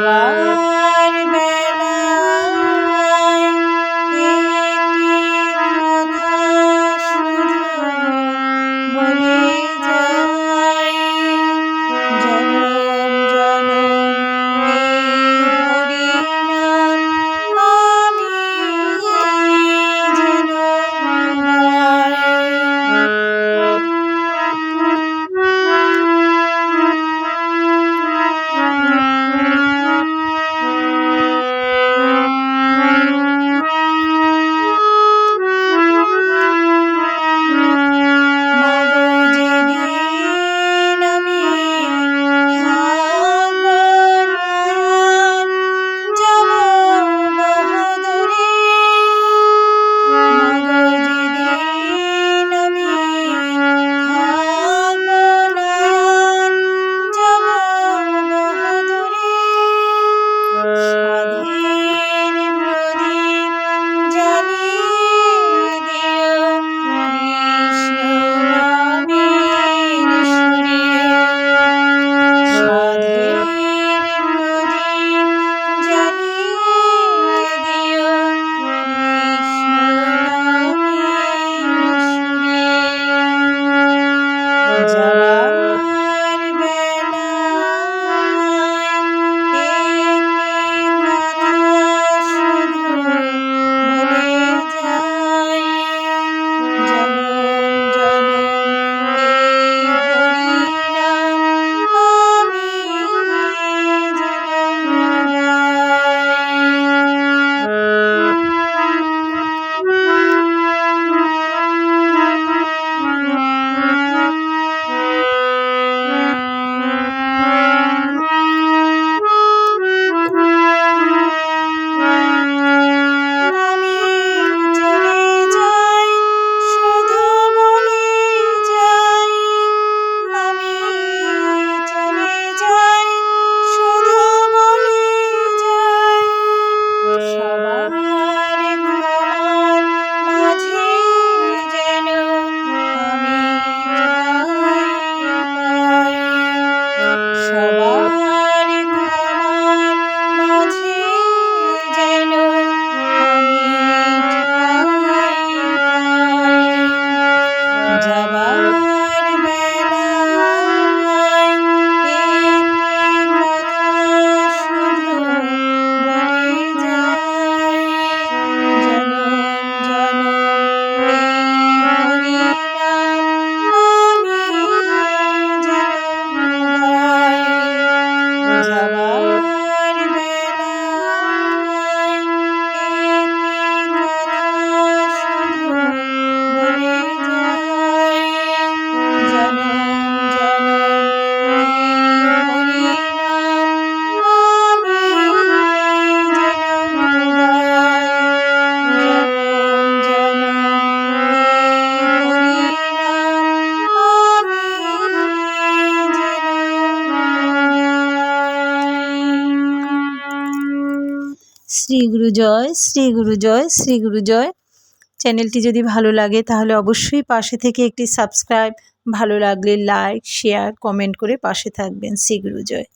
Bye. যায় Bye. Shri Guru জয়, শ্রী গুরু জয়, শ্রী গুরু জয়। চ্যানেলটি যদি ভালো লাগে তাহলে অবশ্যই পাশে থেকে একটি সাবস্ক্রাইব, ভালো লাগলে লাইক, শেয়ার, কমেন্ট করে পাশে থাকবেন। শ্রী গুরু জয়।